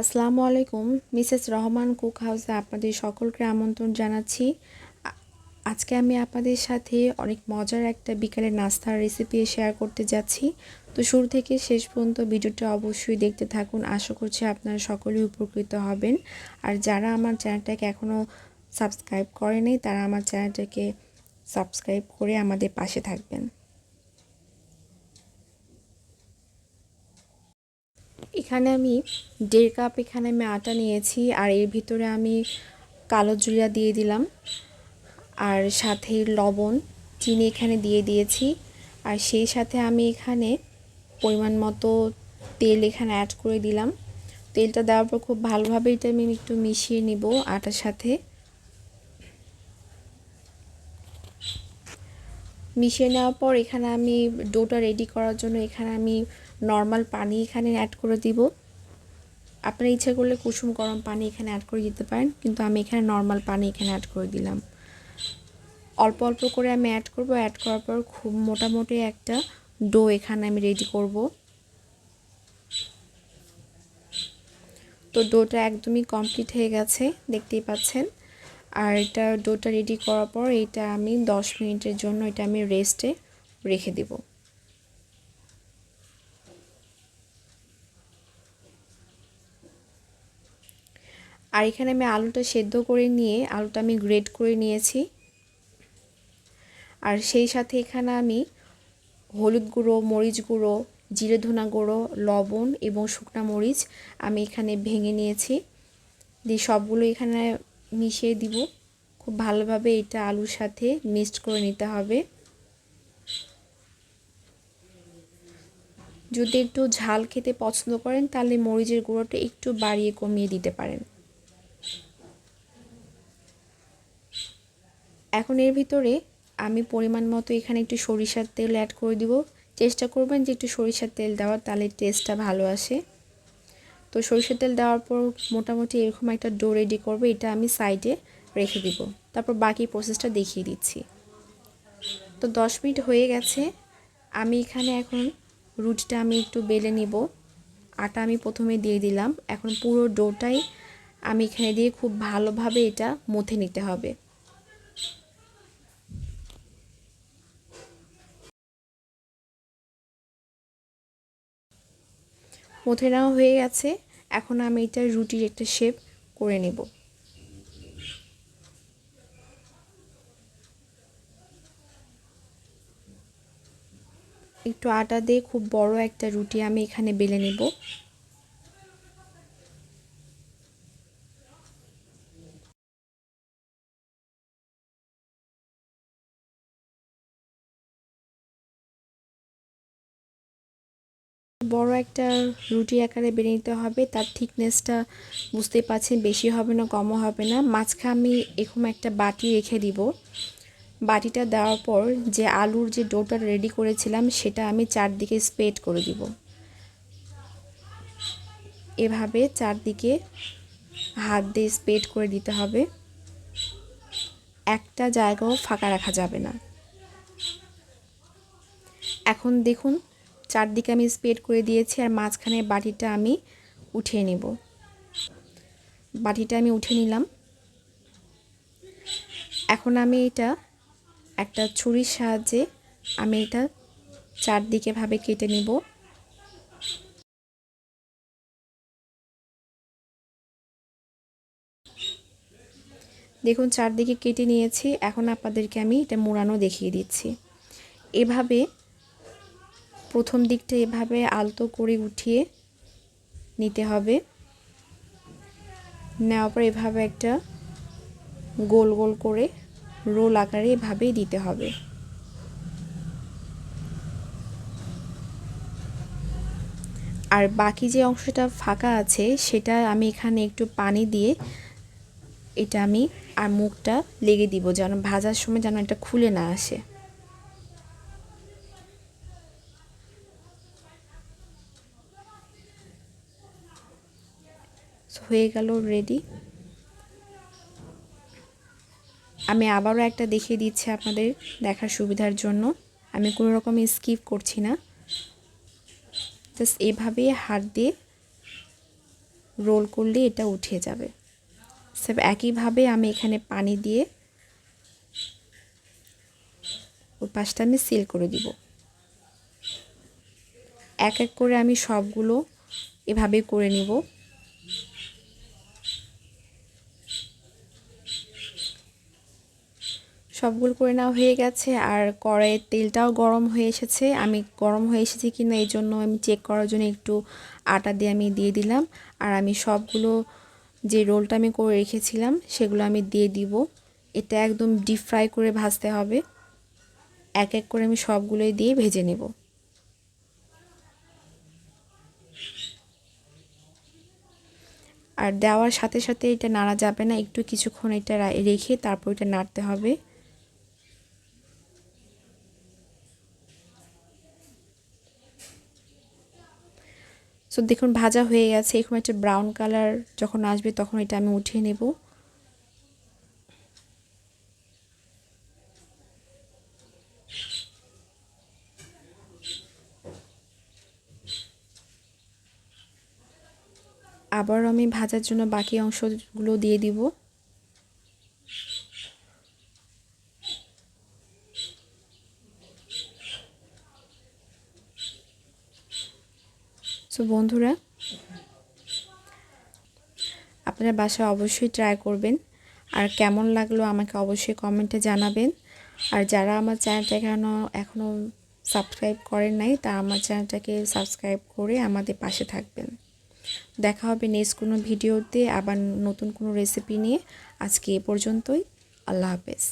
আসসালামু আলাইকুম, Mrs Rahman cook হাউসে আপনাদের সকলকে আমন্ত্রণ জানাচ্ছি। আজকে আমি আপনাদের সাথে অনেক মজার একটা বিকালের নাস্তার রেসিপি শেয়ার করতে যাচ্ছি। তো শুরু থেকে শেষ পর্যন্ত ভিডিওটা অবশ্যই দেখতে থাকুন, আশা করছি আপনারা সকলেই উপকৃত হবেন। আর যারা আমার চ্যানেলটাকে এখনও সাবস্ক্রাইব করেনি, তারা আমার চ্যানেলটাকে সাবস্ক্রাইব করে আমাদের পাশে থাকবেন। এখানে আমি দেড় কাপ এখানে আমি আটা নিয়েছি, আর এর ভিতরে আমি কালো জিরা দিয়ে দিলাম, আর সাথে লবণ, চিনি এখানে দিয়ে দিয়েছি, আর সেই সাথে আমি এখানে পরিমাণ মতো তেল এখানে অ্যাড করে দিলাম। তেলটা দেওয়ার পর খুব ভালোভাবে এটা আমি একটু মিশিয়ে নিব আটার সাথে। মিশিয়ে নেওয়ার পর এখানে আমি ডোটা রেডি করার জন্য এখানে আমি নর্মাল পানি এখানে অ্যাড করে দিব। আপনার ইচ্ছা করলে কুসুম গরম পানি এখানে অ্যাড করে দিতে পারেন, কিন্তু আমি এখানে নর্মাল পানি এখানে অ্যাড করে দিলাম। অল্প অল্প করে আমি অ্যাড করব অ্যাড করার পর খুব মোটামুটি একটা ডো এখানে আমি রেডি করব। তো ডোটা একদমই কমপ্লিট হয়ে গেছে, দেখতেই পাচ্ছেন। আর এটা ডোটা রেডি করার পর এটা আমি দশ মিনিটের জন্য এটা আমি রেস্টে রেখে দেব। আর এখানে আমি আলুটা সেদ্ধ করে নিয়ে, আলুটা আমি গ্রেড করে নিয়েছি। আর সেই সাথে এখানে আমি হলুদ গুঁড়ো, মরিচ গুঁড়ো, জিরে ধনা গুঁড়ো, লবণ এবং শুকনা মরিচ আমি এখানে ভেঙে নিয়েছি। দিয়ে সবগুলো এখানে মিশিয়ে দিব। খুব ভালোভাবে এটা আলুর সাথে মিক্সড করে নিতে হবে। যদি একটু ঝাল খেতে পছন্দ করেন, তাহলে মরিচের গুঁড়োটা একটু বাড়িয়ে কমিয়ে দিতে পারেন। এখন এর ভিতরে আমি পরিমাণ মতো এখানে একটু সরিষার তেল অ্যাড করে দিব। চেষ্টা করবেন যে একটু সরিষার তেল দেওয়ার, তাহলে টেস্টটা ভালো আসে। তো সরিষার তেল দেওয়ার পর মোটামুটি এরকম একটা ডো রেডি করবে, এটা আমি সাইডে রেখে দিব। তারপর বাকি প্রসেসটা দেখিয়ে দিচ্ছি। তো দশ মিনিট হয়ে গেছে। আমি এখানে এখন রুটিটা আমি একটু বেলে নিব। আটা আমি প্রথমে দিয়ে দিলাম। এখন পুরো ডোটাই আমি এখানে দিয়ে খুব ভালোভাবে এটা মথে নিতে হবে। মথে নেওয়া হয়ে গেছে। এখন আমি এটা রুটির একটা শেপ করে নেব। একটু আটা দিয়ে খুব বড় একটা রুটি আমি এখানে বেলে নেব। বড় একটা রুটি আকারে বেড়ে নিতে হবে। তার থিকনেসটা বুঝতে পারছেন, বেশি হবে না, কমও হবে না। মাঝখানে আমি এরকম একটা বাটি রেখে দিব। বাটিটা দেওয়ার পর যে আলুর যে ডোটা রেডি করেছিলাম, সেটা আমি চারদিকে স্প্রেড করে দিব। এভাবে চারদিকে হাত দিয়ে স্প্রেড করে দিতে হবে। একটা জায়গাও ফাঁকা রাখা যাবে না। এখন দেখুন চারদিকে আমি স্প্রেড করে দিয়েছি আর মাঝখানে বাটিটা আমি উঠিয়ে নিব। বাটিটা আমি উঠে নিলাম। এখন আমি এটা একটা ছুরির সাহায্যে আমি এটা চারদিকে ভাবে কেটে নিব। দেখুন, চারদিকে কেটে নিয়েছি। এখন আপনাদেরকে আমি এটা মোড়ানো দেখিয়ে দিচ্ছি। এভাবে প্রথম দিকটা এভাবে আলতো করে উঠিয়ে নিতে হবে। নেওয়ার পর এভাবে একটা গোল গোল করে রোল আকারে এভাবেই দিতে হবে। আর বাকি যে অংশটা ফাঁকা আছে, সেটা আমি এখানে একটু পানি দিয়ে এটা আমি আর মুখটা লেগে দিব যেন ভাজার সময় যেন এটা খুলে না আসে। হয়ে গেল রেডি আমি আবারও একটা দেখিয়ে দিচ্ছি আপনাদের দেখার সুবিধার জন্য। আমি কোনো রকম স্কিপ করছি না। জাস্ট এভাবে হাত দিয়ে রোল করলে এটা উঠে যাবে। সব একইভাবে আমি এখানে পানি দিয়ে ওই পাশটা আমি সিল করে দিব। এক এক করে আমি সবগুলো এভাবে করে নিব। সবগুলো করে নেওয়া হয়ে গেছে আর কড়াইয়ের তেলটাও গরম হয়ে এসেছে। আমি গরম হয়ে এসেছে কি না এই জন্য আমি চেক করার জন্য একটু আটা দিয়ে আমি দিয়ে দিলাম। আর আমি সবগুলো যে রোলটা আমি করে রেখেছিলাম সেগুলো আমি দিয়ে দিব। এটা একদম ডিপ ফ্রাই করে ভাজতে হবে। এক এক করে আমি সবগুলোই দিয়ে ভেজে নেব। আর দেওয়ার সাথে সাথে এটা নাড়া যাবে না। একটু কিছুক্ষণ এটা রেখে তারপর এটা নাড়তে হবে। সো দেখুন, ভাজা হয়ে গেছে। এরকম একটা ব্রাউন কালার যখন আসবে, তখন এটা আমি উঠিয়ে নেব। আবার আমি ভাজার জন্য বাকি অংশগুলো দিয়ে দিব। সো বন্ধুরা, আপনারা বাসায় অবশ্যই ট্রাই করবেন। আর কেমন লাগল আমাকে অবশ্যই কমেন্টে জানাবেন। আর যারা আমার চ্যানেলটা এখনও এখনও সাবস্ক্রাইব করেন নাই, তা আমার চ্যানেলটাকে সাবস্ক্রাইব করে আমাদের পাশে থাকবেন। দেখা হবে নেক্সট কোনো ভিডিওতে আবার নতুন কোনো রেসিপি নিয়ে। আজকে এ পর্যন্তই। আল্লাহ হাফেজ।